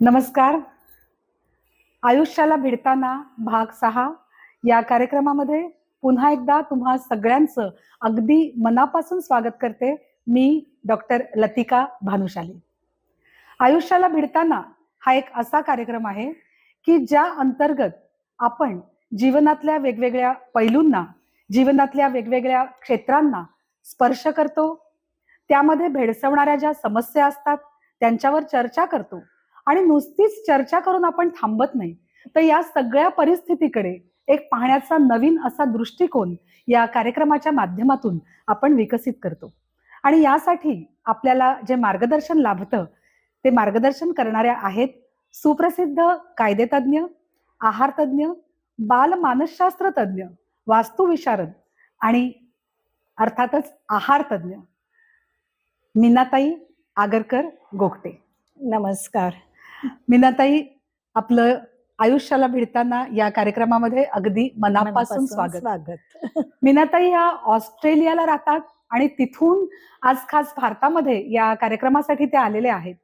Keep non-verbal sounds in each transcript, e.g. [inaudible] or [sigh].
नमस्कार. आयुष्याला भिडताना भाग सहा. या कार्यक्रमामध्ये पुन्हा एकदा तुम्हा सगळ्यांचं अगदी मनापासून स्वागत करते मी डॉक्टर लतिका भानुशाली. आयुष्याला भिडताना हा एक असा कार्यक्रम आहे की ज्या अंतर्गत आपण जीवनातल्या वेगवेगळ्या पैलूंना जीवनातल्या वेगवेगळ्या क्षेत्रांना स्पर्श करतो त्यामध्ये भेडसवणाऱ्या ज्या समस्या असतात त्यांच्यावर चर्चा करतो आणि नुसतीच चर्चा करून आपण थांबत नाही. तर या सगळ्या परिस्थितीकडे एक पाहण्याचा नवीन असा दृष्टिकोन या कार्यक्रमाच्या माध्यमातून आपण विकसित करतो. आणि यासाठी आपल्याला जे मार्गदर्शन लाभतं ते मार्गदर्शन करणाऱ्या आहेत सुप्रसिद्ध कायदेतज्ञ आहारतज्ञ बालमानसशास्त्र वास्तुविशारद आणि अर्थातच आहारतज्ञ. मीनाताई आगरकर गोगटे. नमस्कार. मीनाताई आपलं आयुष्याला भिडताना या कार्यक्रमामध्ये अगदी मनापासून स्वागत. स्वागत. मीनाताई या ऑस्ट्रेलियाला राहतात आणि तिथून आज खास भारतामध्ये या कार्यक्रमासाठी ते आलेले आहेत.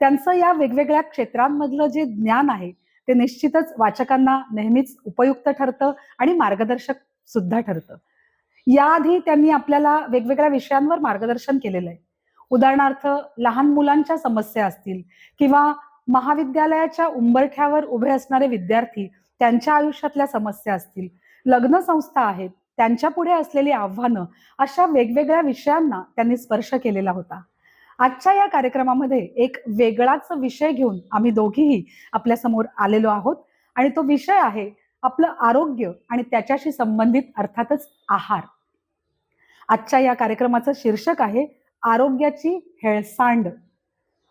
त्यांचं या वेगवेगळ्या क्षेत्रांमधलं जे ज्ञान आहे ते निश्चितच वाचकांना नेहमीच उपयुक्त ठरतं आणि मार्गदर्शक सुद्धा ठरतं. याआधी त्यांनी आपल्याला वेगवेगळ्या विषयांवर मार्गदर्शन केलेलं आहे. उदाहरणार्थ लहान मुलांच्या समस्या असतील किंवा महाविद्यालयाच्या उंबरठ्यावर उभे असणारे विद्यार्थी त्यांच्या आयुष्यातल्या समस्या असतील. लग्न संस्था आहेत. त्यांच्या पुढे असलेली आव्हानं अशा वेगवेगळ्या विषयांना त्यांनी स्पर्श केलेला होता. आजच्या या कार्यक्रमामध्ये एक वेगळाच विषय घेऊन आम्ही दोघीही आपल्यासमोर आलेलो आहोत. आणि तो विषय आहे आपलं आरोग्य आणि त्याच्याशी संबंधित अर्थातच आहार. आजच्या या कार्यक्रमाचं शीर्षक आहे आरोग्याची हेळसांड.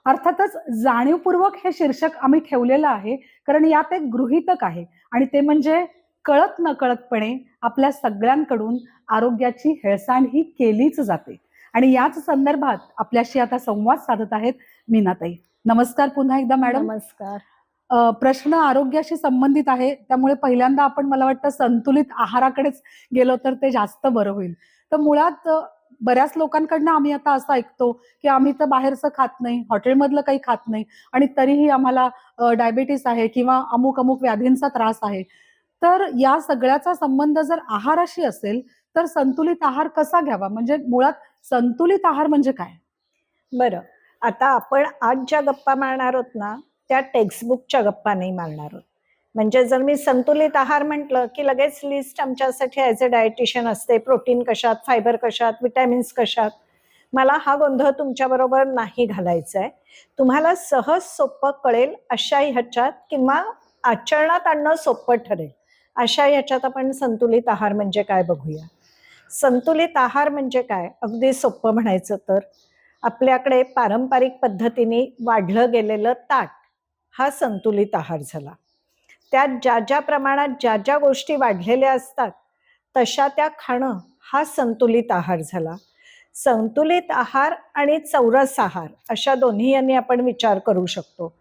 अर्थातच जाणीवपूर्वक हे शीर्षक आम्ही ठेवलेलं आहे कारण यात एक गृहितक आहे आणि ते म्हणजे कळत नकळतपणे आपल्या सगळ्यांकडून आरोग्याची हेळसांड ही केलीच जाते. आणि याच संदर्भात आपल्याशी आता संवाद साधत आहेत मीनाताई. नमस्कार पुन्हा एकदा मॅडम. नमस्कार. प्रश्न आरोग्याशी संबंधित आहे त्यामुळे पहिल्यांदा आपण मला वाटतं संतुलित आहाराकडेच गेलो तर ते जास्त बरं होईल. तर मुळात बऱ्याच लोकांकडनं आम्ही आता असं ऐकतो की आम्ही तर बाहेरचं खात नाही हॉटेलमधलं काही खात नाही आणि तरीही आम्हाला डायबेटीस आहे किंवा अमुक अमुक व्याधींचा त्रास आहे. तर या सगळ्याचा संबंध जर आहाराशी असेल तर संतुलित आहार कसा घ्यावा? म्हणजे मुळात संतुलित आहार म्हणजे काय? बरं. आता आपण आज ज्या गप्पा मारणार आहोत ना त्या टेक्स्टबुकच्या गप्पा नाही मारणार आहोत. म्हणजे जर मी संतुलित आहार म्हटलं की लगेच लिस्ट आमच्यासाठी ॲज अ डायटिशियन असते. प्रोटीन कशात फायबर कशात विटॅमिन्स कशात? मला हा गोंधळ तुमच्याबरोबर नाही घालायचा आहे तुम्हाला सहज सोपं कळेल अशा ह्याच्यात किंवा आचरणात आणणं सोपं ठरेल. अशा ह्याच्यात आपण संतुलित आहार म्हणजे काय बघूया. संतुलित आहार म्हणजे काय? अगदी सोपं म्हणायचं तर. आपल्याकडे पारंपरिक पद्धतीने वाढलं गेलेलं ताट हा संतुलित आहार झाला. त्यात ज्या ज्या प्रमाणात ज्या ज्या गोष्टी वाढलेल्या असतात तशा त्या खाणं हा संतुलित आहार झाला. संतुलित आहार आणि चौरस आहार अशा दोन्ही यांनी आपण विचार करू शकतो.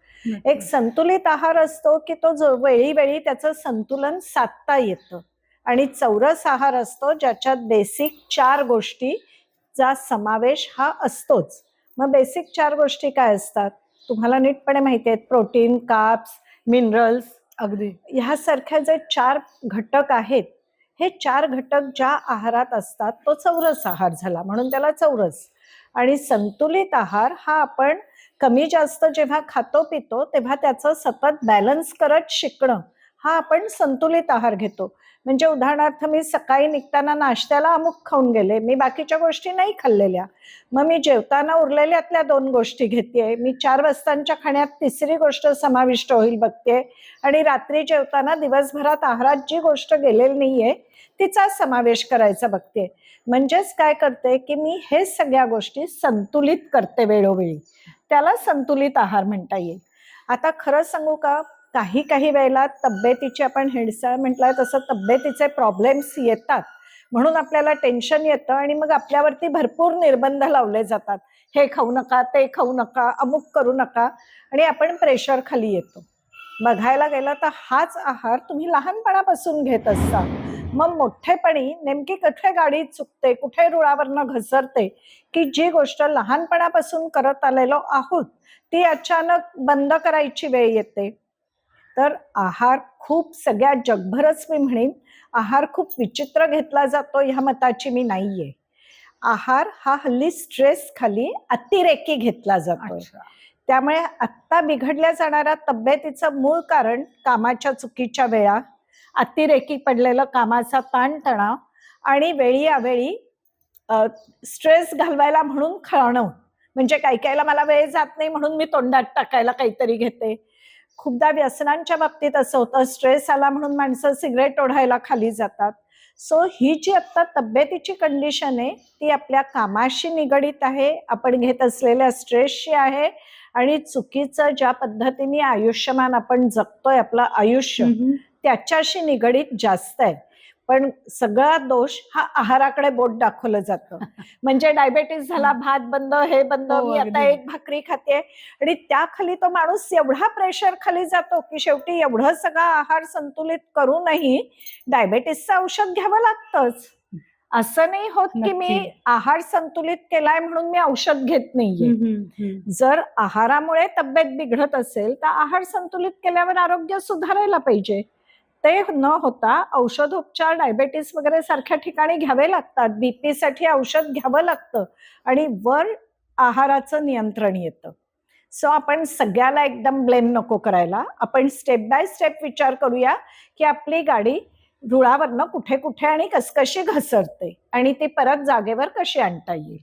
एक संतुलित आहार असतो की तो जो वेळी वेळी त्याचं संतुलन साधता येतं आणि चौरस आहार असतो ज्याच्यात बेसिक चार गोष्टीचा समावेश हा असतोच. मग बेसिक चार गोष्टी काय असतात? तुम्हाला नीटपणे माहिती आहेत प्रोटीन काप्स मिनरल्स अगदी. ह्यासारख्या जे चार घटक आहेत हे चार घटक ज्या आहारात असतात तो चौरस आहार झाला म्हणून त्याला चौरस. आणि संतुलित आहार हा आपण कमी जास्त जेव्हा खातो पितो तेव्हा त्याचं सतत बॅलन्स करत शिकणं. हा आपण संतुलित आहार घेतो. म्हणजे उदाहरणार्थ मी सकाळी निघताना नाश्त्याला अमुक खाऊन गेले मी बाकीच्या गोष्टी नाही खाल्लेल्या. मग मी जेवताना उरलेल्यातल्या दोन गोष्टी घेते मी चार वाजतांच्या खाण्यात तिसरी गोष्ट समाविष्ट होईल बघते आणि रात्री जेवताना दिवसभरात आहारात जी गोष्ट गेलेली नाहीये तिचा समावेश करायचा बघते म्हणजेच काय करते की मी हे सगळ्या गोष्टी संतुलित करते वेळोवेळी. त्याला संतुलित आहार म्हणता येईल. आता खरं सांगू का? काही काही वेळेला तब्येतीची आपण हिडसाळ म्हटलं तसं तब्येतीचे प्रॉब्लेम्स येतात. म्हणून आपल्याला टेन्शन येतं आणि मग आपल्यावरती भरपूर निर्बंध लावले जातात. हे खाऊ नका ते खाऊ नका अमुक करू नका आणि आपण प्रेशर खाली येतो. बघायला गेलं तर हाच आहार तुम्ही लहानपणापासून घेत असता मग मोठेपणी नेमकी कुठे गाडी चुकते कुठे रुळावरनं घसरते की जी गोष्ट लहानपणापासून करत आलेलो आहोत ती अचानक बंद करायची वेळ येते. तर आहार खूप सगळ्या जगभरच मी म्हणेन आहार खूप विचित्र घेतला जातो ह्या मताची मी नाहीये. आहार हा हल्ली स्ट्रेस खाली अतिरेकी घेतला जातो त्यामुळे आत्ता बिघडल्या जाणाऱ्या तब्येतीचं मूळ कारण कामाच्या चुकीच्या वेळा अतिरेकी पडलेलं कामाचा ताणतणाव आणि वेळी अवेळी स्ट्रेस घालवायला म्हणून खाणं म्हणजे काही काहीला मला वेळ जात नाही म्हणून मी तोंडात टाकायला काहीतरी घेते. खूपदा व्यसनांच्या बाबतीत असं होतं. स्ट्रेस आला म्हणून माणसं सिगरेट ओढायला खाली जातात. सो ही जी आत्ता तब्येतीची कंडिशन आहे ती आपल्या कामाशी निगडीत आहे. आपण घेत असलेल्या स्ट्रेसशी आहे आणि चुकीचं ज्या पद्धतीने आयुष्यमान आपण जगतोय आपलं आयुष्य. त्याच्याशी निगडीत जास्त आहे. पण सगळा दोष हा आहाराकडे बोट दाखवलं जातं [laughs] म्हणजे डायबेटीस झाला भात बंद हे बंद हो, मी आता. एक भाकरी खाते आणि त्याखाली तो माणूस एवढा प्रेशर खाली जातो की शेवटी एवढं सगळा आहार संतुलित करूनही डायबेटीसचं औषध घ्यावं लागतंच असं नाही होत की मी. आहार संतुलित केलाय म्हणून मी औषध घेत नाहीये. जर आहारामुळे तब्येत बिघडत असेल तर आहार संतुलित केल्यावर आरोग्य सुधारायला पाहिजे ते न होता औषधोपचार डायबेटीस वगैरे सारख्या ठिकाणी घ्यावे लागतात. बीपी साठी औषध घ्यावं लागतं आणि वर आहाराचं नियंत्रण येतं. सो आपण सगळ्याला एकदम ब्लेम नको करायला. आपण स्टेप बाय स्टेप विचार करूया की आपली गाडी रुळावरनं कुठे कुठे आणि कसकशी घसरते आणि ती परत जागेवर कशी आणता येईल.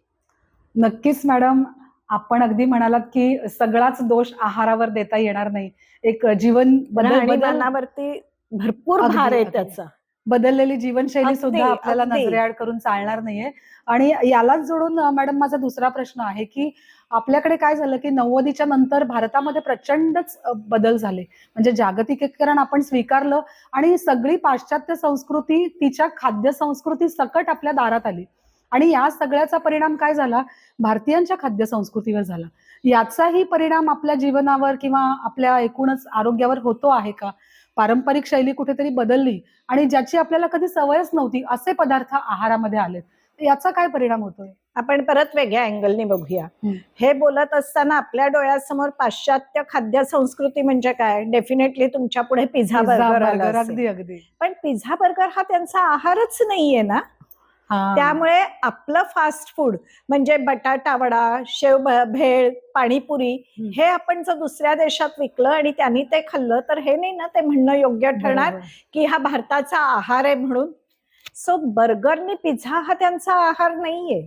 नक्कीच मॅडम. आपण अगदी म्हणालात की सगळाच दोष आहारावर देता येणार नाही. एक जीवन बदल राहणीमानावरती भरपूर भार आहे. त्याचा. बदललेली जीवनशैली सुद्धा आपल्याला. नजरेआड करून चालणार नाहीये. आणि यालाच जोडून मॅडम माझा दुसरा प्रश्न आहे की आपल्याकडे काय झालं की नव्वदीच्या नंतर भारतामध्ये प्रचंडच बदल झाले. म्हणजे जागतिकीकरण आपण स्वीकारलं आणि सगळी पाश्चात्य संस्कृती तिच्या खाद्य संस्कृती सकट आपल्या दारात आली. आणि या सगळ्याचा परिणाम काय झाला? भारतीयांच्या खाद्य संस्कृतीवर झाला. याचाही परिणाम आपल्या जीवनावर किंवा आपल्या एकूणच आरोग्यावर होतो आहे का? पारंपरिक शैली कुठेतरी बदलली आणि ज्याची आपल्याला कधी सवयच नव्हती असे पदार्थ आहारामध्ये आलेत याचा काय परिणाम होतोय आपण परत वेगळ्या अँगलनी बघूया. हे बोलत असताना आपल्या डोळ्यासमोर पाश्चात्य खाद्य संस्कृती म्हणजे काय डेफिनेटली तुमच्यापुढे पिझ्झा बर्गर. अगदी अगदी पण पिझ्झा बर्गर हा त्यांचा आहारच नाहीये ना. त्यामुळे आपलं फास्ट फूड म्हणजे बटाटा वडा शेव भेळ पाणीपुरी. हे आपण जर दुसऱ्या देशात विकलं आणि त्यांनी ते खाल्लं तर हे नाही ना ते म्हणणं योग्य ठरणार. की हा भारताचा आहार आहे म्हणून सो बर्गरनी पिझ्झा हा त्यांचा आहार नाहीये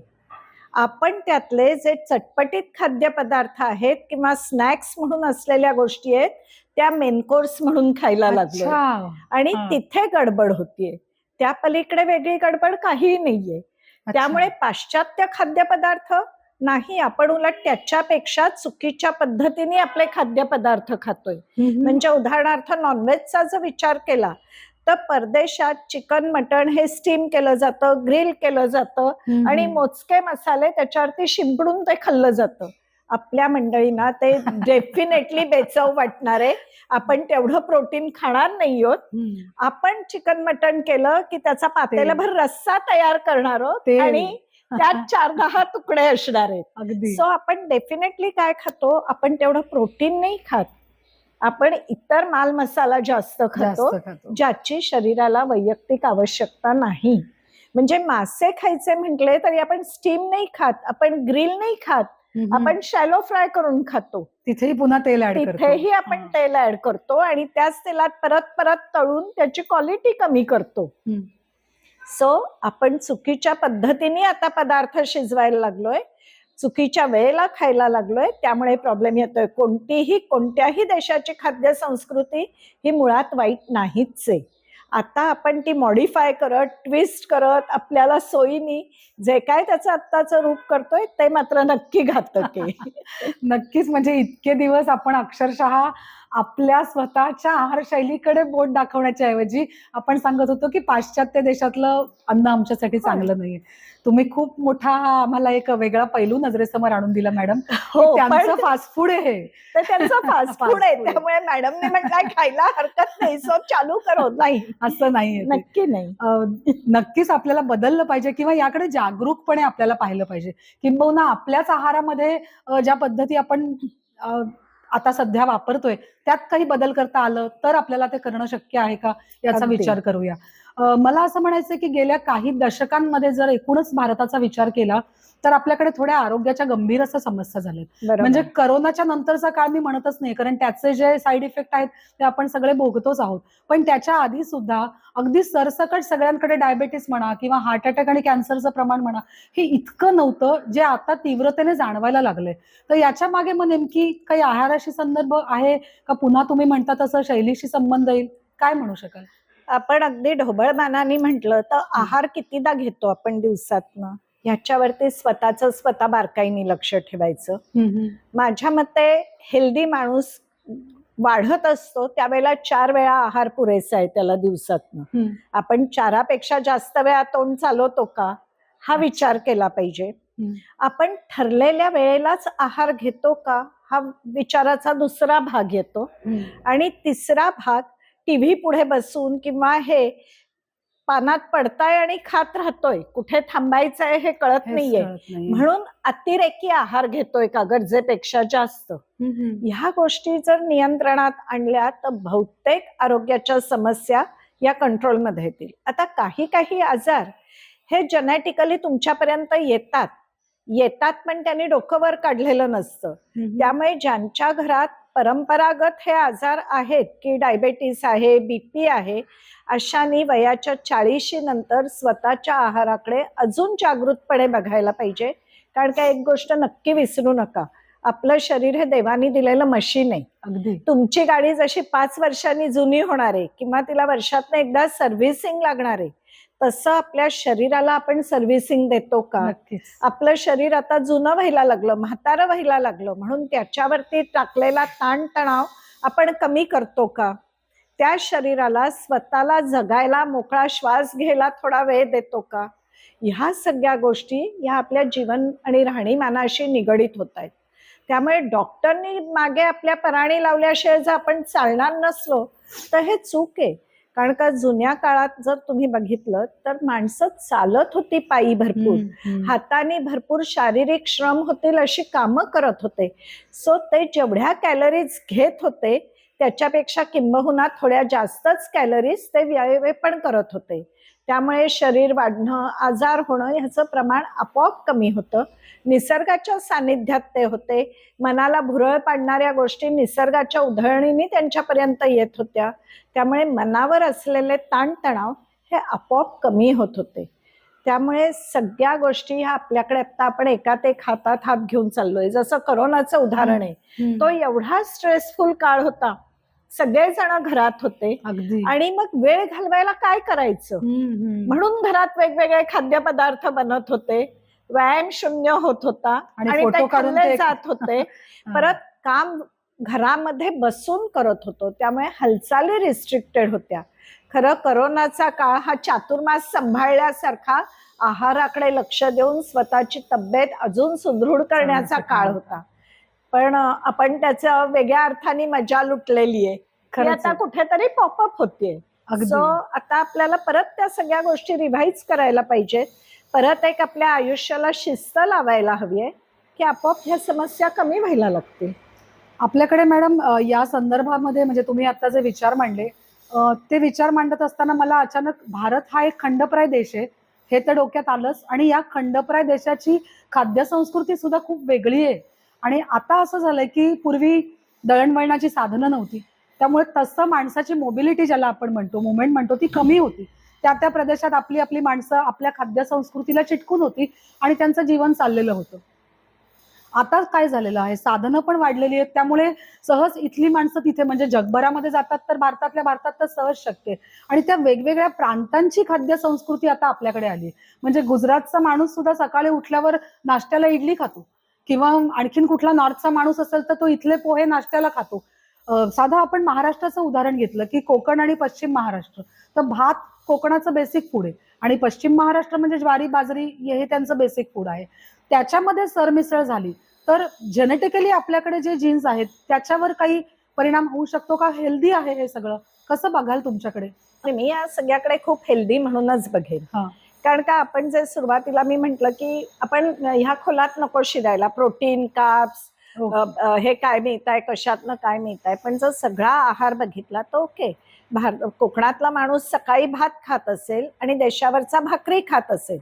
आपण त्यातले जे चटपटीत खाद्यपदार्थ आहेत किंवा स्नॅक्स म्हणून असलेल्या गोष्टी आहेत त्या मेन कोर्स म्हणून खायला लागलो अच्छा. आणि. तिथे गडबड होतीये त्या पलीकडे वेगळी गडबड काहीही नाहीये. त्यामुळे पाश्चात्य खाद्यपदार्थ नाही आपण उलट त्याच्यापेक्षा चुकीच्या पद्धतीने आपले खाद्यपदार्थ खातोय. म्हणजे उदाहरणार्थ नॉनव्हेजचा जर विचार केला तर परदेशात चिकन मटण हे स्टीम केलं जातं ग्रिल केलं जातं. आणि मोजके मसाले त्याच्यावरती शिंपडून ते खाल्लं जातं आपल्या मंडळींना ते डेफिनेटली बेचव वाटणार आहे. आपण तेवढं प्रोटीन खाणार नाही आहोत. आपण चिकन मटण केलं की त्याचा पातेलाभर रस्सा तयार करणार आहोत. आणि त्यात [laughs] चार दहा तुकडे असणार आहेत. सो आपण डेफिनेटली काय खातो? आपण तेवढं प्रोटीन नाही खात. आपण इतर माल मसाला जास्त खातो ज्याची शरीराला वैयक्तिक आवश्यकता नाही. म्हणजे मासे खायचे म्हटले तरी आपण स्टीम नाही खात आपण ग्रिल नाही खात. आपण शॅलो फ्राय करून खातो. तिथेही पुन्हा तेल ऍड करतो. तिथेही आपण. तेल ऍड करतो आणि त्याच तेलात परत परत तळून त्याची क्वालिटी कमी करतो. सो आपण चुकीच्या पद्धतीने आता पदार्थ शिजवायला लागलोय. चुकीच्या वेळेला खायला लागलोय. त्यामुळे प्रॉब्लेम येतोय. कोणतीही कोणत्याही देशाची खाद्य संस्कृती ही मुळात वाईट नाहीच आहे. आता आपण ती मॉडीफाय करत ट्विस्ट करत आपल्याला सोयीनी जे काय त्याचं आत्ताचं रूप करतोय ते मात्र नक्की घातक आहे. [laughs] नक्कीच म्हणजे इतके दिवस आपण अक्षरशः आपल्या स्वतःच्या आहार शैलीकडे बोट दाखवण्याच्या ऐवजी आपण सांगत होतो की पाश्चात्य देशातलं अन्न आमच्यासाठी चांगलं नाहीये. तुम्ही खूप मोठा आम्हाला एक वेगळा पैलू नजरेसमोर आणून दिला मॅडम. हो त्यांचं फास्ट फूड आहे. तर त्यांचं फास्ट फूड [laughs] आहे. त्यामुळे मॅडमने म्हटलं खायला हरकत नाही. सो चालू करो. [laughs] नाही असं नाहीये. नक्की नाही. नक्कीच आपल्याला बदललं पाहिजे किंवा याकडे जागरूकपणे आपल्याला पाहिलं पाहिजे. किंबहुना आपल्याच आहारामध्ये ज्या पद्धती आपण आता सध्या वापरतोय त्यात काही बदल करता आलं तर आपल्याला ते करणं शक्य आहे का याचा. विचार करूया मला असं म्हणायचं की गेल्या काही दशकांमध्ये जर एकूणच भारताचा विचार केला तर आपल्याकडे थोड्या आरोग्याच्या गंभीर अशा समस्या झाल्यात. म्हणजे करोनाच्या नंतरचा काळ मी म्हणतच नाही कारण त्याचे जे साईड इफेक्ट आहेत ते आपण सगळे भोगतोच आहोत. पण त्याच्या आधी सुद्धा अगदी सरसकट सगळ्यांकडे डायबेटीस म्हणा किंवा हार्ट अटॅक आणि कॅन्सरचं प्रमाण म्हणा हे इतकं नव्हतं जे आता तीव्रतेने जाणवायला लागलंय. तर याच्या मागे मग नेमकी काही आहाराशी संदर्भ आहे का? पुन्हा तुम्ही म्हणता तसं शैलीशी संबंध येईल? काय म्हणू शकाल? आपण अगदी ढोबळमानाने म्हटलं तर आहार कितीदा घेतो आपण दिवसातनं? ह्याच्यावरती स्वतःच स्वतः बारकाईने लक्ष ठेवायचं. माझ्या मते हेल्दी माणूस वाढत असतो त्यावेळेला चार वेळा आहार पुरेसा आहे त्याला दिवसातनं. आपण चारापेक्षा जास्त वेळा तोंड चालवतो का? हा विचार केला पाहिजे. आपण ठरलेल्या वेळेलाच आहार घेतो का? हा विचाराचा दुसरा भाग येतो. आणि तिसरा भाग टीव्ही पुढे बसून किंवा हे पानात पडताय आणि खात राहतोय कुठे थांबायचंय हे कळत नाहीये. म्हणून अतिरेकी आहार घेतोय का गरजेपेक्षा जास्त. ह्या गोष्टी जर नियंत्रणात आणल्या तर बहुतेक आरोग्याच्या समस्या या कंट्रोलमध्ये येतील आता काही काही आजार हे जेनेटिकली तुमच्यापर्यंत येतात येतात पण त्यांनी डोकं वर काढलेलं नसतं. त्यामुळे ज्यांच्या घरात परंपरागत हे आजार आहेत की डायबेटीस आहे बीपी आहे अशानी वयाच्या चाळीशी नंतर स्वतःच्या आहाराकडे अजून जागृतपणे बघायला पाहिजे. कारण का एक गोष्ट नक्की विसरू नका. आपलं शरीर हे देवानी दिलेलं मशीन आहे. अगदी. तुमची गाडी जशी पाच वर्षांनी जुनी होणार आहे किंवा तिला वर्षातनं एकदा सर्व्हिसिंग लागणार आहे तसं आपल्या शरीराला आपण सर्व्हिसिंग देतो का? आपलं शरीर आता जुनं व्हायला लागलं म्हातारं व्हायला लागलं म्हणून त्याच्यावरती टाकलेला ताणतणाव आपण कमी करतो का? त्या शरीराला स्वतःला जगायला मोकळा श्वास घ्यायला थोडा वेळ देतो का? ह्या सगळ्या गोष्टी ह्या आपल्या जीवन आणि राहणीमानाशी निगडीत होत आहेत. त्यामुळे डॉक्टरनी मागे आपल्या पराणी लावल्याशिवाय जर आपण चालणार नसलो तर हे चूक आहे. कारण का जुन्या काळात जर तुम्ही बघितलं तर माणसं चालत होती पायी भरपूर. हाताने भरपूर शारीरिक श्रम होतील अशी कामं करत होते. सो ते जेवढ्या कॅलरीज घेत होते त्याच्यापेक्षा किंबहुना थोड्या जास्तच कॅलरीज ते व्यायामे पण करत होते. त्यामुळे शरीर वाढणं आजार होणं ह्याचं प्रमाण आपोआप कमी होतं. निसर्गाच्या सानिध्यात ते होते. मनाला भुरळ पाडणाऱ्या गोष्टी निसर्गाच्या उधळणीने त्यांच्यापर्यंत येत होत्या. त्यामुळे मनावर असलेले ताणतणाव हे आपोआप कमी होत होते. त्यामुळे सगळ्या गोष्टी ह्या आपल्याकडे आता आपण एकात एक हातात हात घेऊन चाललोय. जसं करोनाचं उदाहरण आहे. तो एवढा स्ट्रेसफुल काळ होता. सगळेजण घरात होते. आणि मग वेळ घालवायला काय करायचं. म्हणून घरात वेगवेगळे खाद्यपदार्थ बनत होते. व्यायाम शून्य होत होता. आणि ते खाल्ले जात होते. [laughs] परत काम घरामध्ये बसून करत होतो. त्यामुळे हालचाली रिस्ट्रिक्टेड होत्या. खरं करोनाचा काळ हा चातुर्मास सांभाळल्यासारखा आहाराकडे लक्ष देऊन स्वतःची तब्येत अजून सुदृढ करण्याचा काळ होता. पण आपण त्याच्या वेगळ्या अर्थाने मजा लुटलेली आहे. आता. कुठेतरी पॉपअप होतीये. सो आता आपल्याला परत त्या सगळ्या गोष्टी रिव्हाइज करायला पाहिजेत. परत एक आपल्या आयुष्याला शिस्त लावायला हवी आहे की आपोआप ह्या समस्या कमी व्हायला लागतील. आपल्याकडे मॅडम या संदर्भामध्ये म्हणजे तुम्ही आता जे विचार मांडले ते विचार मांडत असताना मला अचानक भारत हा एक खंडप्राय देश आहे हे तर डोक्यात आलंच. आणि या खंडप्राय देशाची खाद्य संस्कृती सुद्धा खूप वेगळी आहे. आणि आता असं झालंय की पूर्वी दळणवळणाची साधनं नव्हती. त्यामुळे तसं माणसाची मोबिलिटी ज्याला आपण म्हणतो मुवमेंट म्हणतो ती कमी होती. त्या त्या प्रदेशात आपली आपली माणसं आपल्या खाद्य संस्कृतीला चिटकून होती आणि त्यांचं जीवन चाललेलं होतं. आता काय झालेलं आहे? साधनं पण वाढलेली आहेत. त्यामुळे सहज इथली माणसं तिथे म्हणजे जगभरामध्ये जातात तर भारतातल्या भारतात तर सहज शक्य आणि त्या वेगवेगळ्या प्रांतांची खाद्य संस्कृती आता आपल्याकडे आली म्हणजे गुजरातचा माणूस सुद्धा सकाळी उठल्यावर नाश्त्याला इडली खातो. किंवा आणखीन कुठला नॉर्थचा माणूस असेल तर तो इथले पोहे नाश्त्याला खातो. साधं आपण महाराष्ट्राचं उदाहरण घेतलं की कोकण आणि पश्चिम महाराष्ट्र. तर भात कोकणाचं बेसिक फूड आहे. आणि पश्चिम महाराष्ट्र म्हणजे ज्वारी बाजरी हे त्यांचं बेसिक फूड आहे. त्याच्यामध्ये सरमिसळ झाली. तर जेनेटिकली आपल्याकडे जे जीन्स आहेत त्याच्यावर काही परिणाम होऊ शकतो का? हेल्दी आहे हे सगळं. कसं बघाल तुमच्याकडे? मी या सगळ्याकडे खूप हेल्दी म्हणूनच बघेन. हा. कारण का आपण जे सुरुवातीला मी म्हंटल की आपण ह्या खोलात नको शिरायला. प्रोटीन कार्ब्स हो. हे काय मिळत आहे कशातनं काय मिळत आहे पण जर सगळा आहार बघितला तर ओके. भार कोकणातला माणूस सकाळी भात खात असेल आणि देशावरचा भाकरी खात असेल.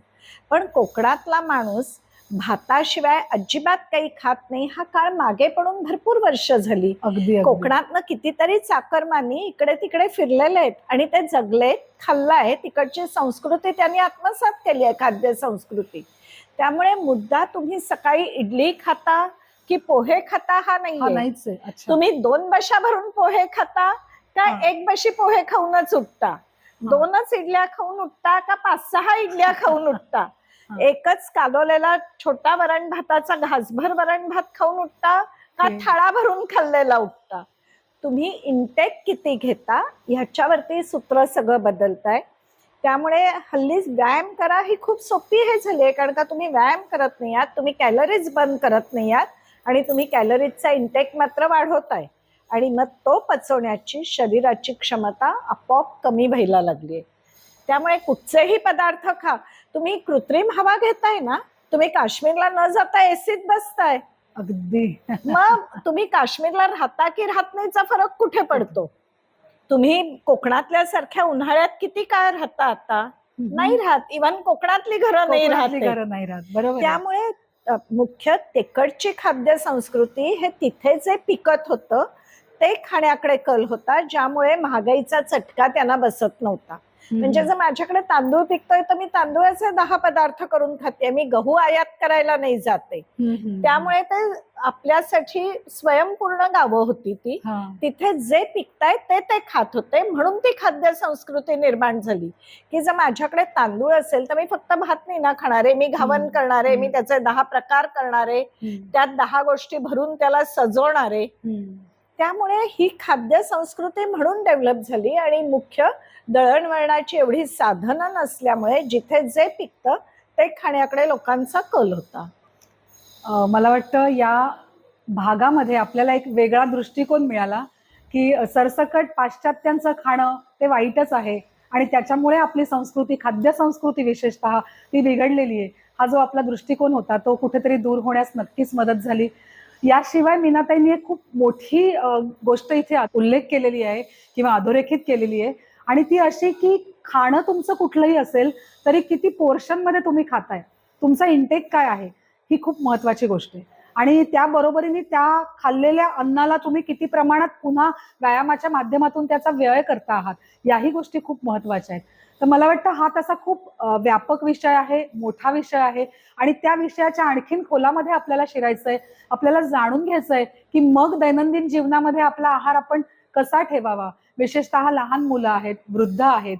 पण कोकणातला माणूस भाताशिवाय अजिबात काही खात नाही. हा काळ मागे पडून भरपूर वर्ष झाली. अगदी. कोकणातनं कितीतरी चाकरमानी इकडे तिकडे फिरलेले आहेत आणि ते जगलेत खाल्लाय तिकडची संस्कृती त्यांनी आत्मसात केली आहे खाद्य संस्कृती. त्यामुळे मुद्दा तुम्ही सकाळी इडली खाता की पोहे खाता हा नाही तुम्ही दोन बशा भरून पोहे खाता का. एक बशी पोहे खाऊनच उठता? दोनच इडल्या खाऊन उठता का पाच सहा इडल्या खाऊन उठता. एकच कालवलेला छोटा वरण भाताचा घासभर वरण भात खाऊन उठता का थाळा भरून खाल्लेला उठता? तुम्ही इंटेक किती घेता? ह्याच्यावरती सूत्र सगळं बदलत आहे त्यामुळे हल्लीच व्यायाम करा. ही खूप सोपी हे झाली आहे कारण का तुम्ही व्यायाम करत नाही आहात तुम्ही कॅलरीज बंद करत नाही आहात आणि तुम्ही कॅलरीजचा इंटेक मात्र वाढवताय. आणि मग तो पचवण्याची शरीराची क्षमता आपोआप कमी व्हायला लागली आहे. त्यामुळे कुठचेही पदार्थ खा. तुम्ही कृत्रिम हवा घेताय ना तुम्ही काश्मीरला न जाता एसीत बसताय. अगदी. मग तुम्ही काश्मीरला राहता की राहत नाहीचा फरक कुठे पडतो? तुम्ही कोकणातल्या सारख्या उन्हाळ्यात किती काळ राहता आता? नाही राहत. इव्हन कोकणातली घरं नाही राहत. घरं नाही राहत. बरोबर. त्यामुळे मुख्य तिकडची खाद्य संस्कृती हे तिथे जे पिकत होतं ते खाण्याकडे कल होता ज्यामुळे महागाईचा चटका त्यांना बसत नव्हता. म्हणजे जर माझ्याकडे तांदूळ पिकतोय तर मी तांदूळाचे दहा पदार्थ करून खाते मी गहू आयात करायला नाही जाते. त्यामुळे ते आपल्यासाठी स्वयंपूर्ण गावं होती ती. तिथे जे पिकताय ते ते खात होते म्हणून ती खाद्य संस्कृती निर्माण झाली की जर माझ्याकडे तांदूळ असेल तर मी फक्त भात नाही ना खाणारे मी घावन. करणारे मी. त्याचे दहा प्रकार करणारे. त्यात दहा गोष्टी भरून त्याला सजवणारे. त्यामुळे ही खाद्य संस्कृती म्हणून डेव्हलप झाली आणि मुख्य दळणवळणाची एवढी साधनं नसल्यामुळे जिथे जे पिकतं ते खाण्याकडे लोकांचा कल होता. मला वाटतं या भागामध्ये आपल्याला एक वेगळा दृष्टिकोन मिळाला की सरसकट पाश्चात्यांचं खाणं ते वाईटच आहे आणि त्याच्यामुळे आपली संस्कृती खाद्य संस्कृती विशेषतः ती बिघडलेली आहे. हा जो आपला दृष्टिकोन होता तो कुठेतरी दूर होण्यास नक्कीच मदत झाली. याशिवाय मीनाताईंनी एक खूप मोठी गोष्ट इथे उल्लेख केलेली आहे किंवा अधोरेखित केलेली आहे. आणि ती अशी की खाणं तुमचं कुठलंही असेल तरी किती पोर्शनमध्ये तुम्ही खाताय तुमचा इंटेक काय आहे ही खूप महत्वाची गोष्ट आहे. आणि त्याबरोबरीने त्या खाल्लेल्या अन्नाला तुम्ही किती प्रमाणात पुन्हा व्यायामाच्या माध्यमातून त्याचा व्यय करता आहात याही गोष्टी खूप महत्त्वाच्या आहेत. तर मला वाटतं हा तसा खूप व्यापक विषय आहे मोठा विषय आहे आणि त्या विषयाच्या आणखीन खोलामध्ये आपल्याला शिरायचंय आपल्याला जाणून घ्यायचंय की मग दैनंदिन जीवनामध्ये आपला आहार आपण कसा ठेवावा. विशेषतः लहान मुलं आहेत वृद्ध आहेत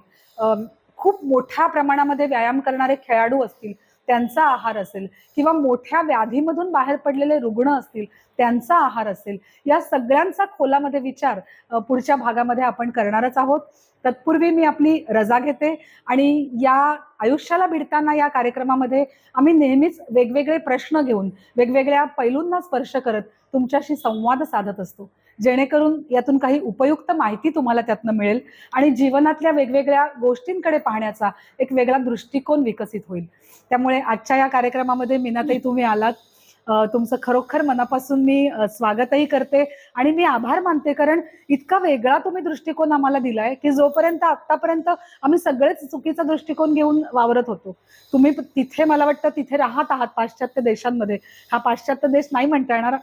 खूप मोठ्या प्रमाणामध्ये व्यायाम करणारे खेळाडू असतील त्यांचा आहार असेल किंवा मोठ्या व्याधीमधून बाहेर पडलेले रुग्ण असतील त्यांचा आहार असेल या सगळ्यांचा खोलामध्ये विचार पुढच्या भागामध्ये आपण करणारच आहोत. तत्पूर्वी मी आपली रजा घेते आणि या आयुष्याला भिडताना या कार्यक्रमामध्ये आम्ही नेहमीच वेगवेगळे प्रश्न घेऊन वेगवेगळ्या पैलूंना स्पर्श करत तुमच्याशी संवाद साधत असतो. जेणेकरून यातून काही उपयुक्त माहिती तुम्हाला त्यातनं मिळेल आणि जीवनातल्या वेगवेगळ्या गोष्टींकडे पाहण्याचा एक वेगळा दृष्टिकोन विकसित होईल. त्यामुळे आजच्या या कार्यक्रमामध्ये मीनाताई तुम्ही आलात. तुमचं खरोखर मनापासून मी स्वागतही करते आणि मी आभार मानते कारण इतका वेगळा तुम्ही दृष्टिकोन आम्हाला दिलाय की जोपर्यंत आतापर्यंत आम्ही सगळेच चुकीचा दृष्टिकोन घेऊन वावरत होतो. तुम्ही तिथे मला वाटतं तिथे राहत आहात पाश्चात्य देशांमध्ये. हा पाश्चात्य देश नाही म्हणता येणार.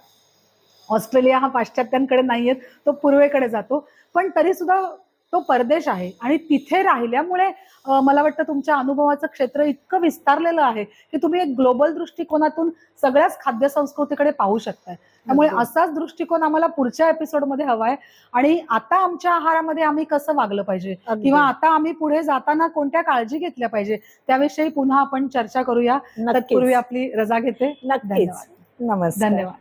ऑस्ट्रेलिया हा पाश्चात्यांकडे नाहीये तो पूर्वेकडे जातो. पण तरी सुद्धा तो परदेश आहे आणि तिथे राहिल्यामुळे मला वाटतं तुमच्या अनुभवाचं क्षेत्र इतकं विस्तारलेलं आहे की तुम्ही एक ग्लोबल दृष्टिकोनातून सगळ्याच खाद्य संस्कृतीकडे पाहू शकताय. त्यामुळे. असाच दृष्टिकोन आम्हाला पुढच्या एपिसोडमध्ये हवाय. आणि आता आमच्या आहारामध्ये आम्ही कसं वागलं पाहिजे. किंवा आता आम्ही पुढे जाताना कोणत्या काळजी घेतल्या पाहिजे? त्याविषयी पुन्हा आपण चर्चा करूया. तत्पूर्वी आपली रजा घेते. नक्कीच. धन्यवाद. नमस्कार. धन्यवाद.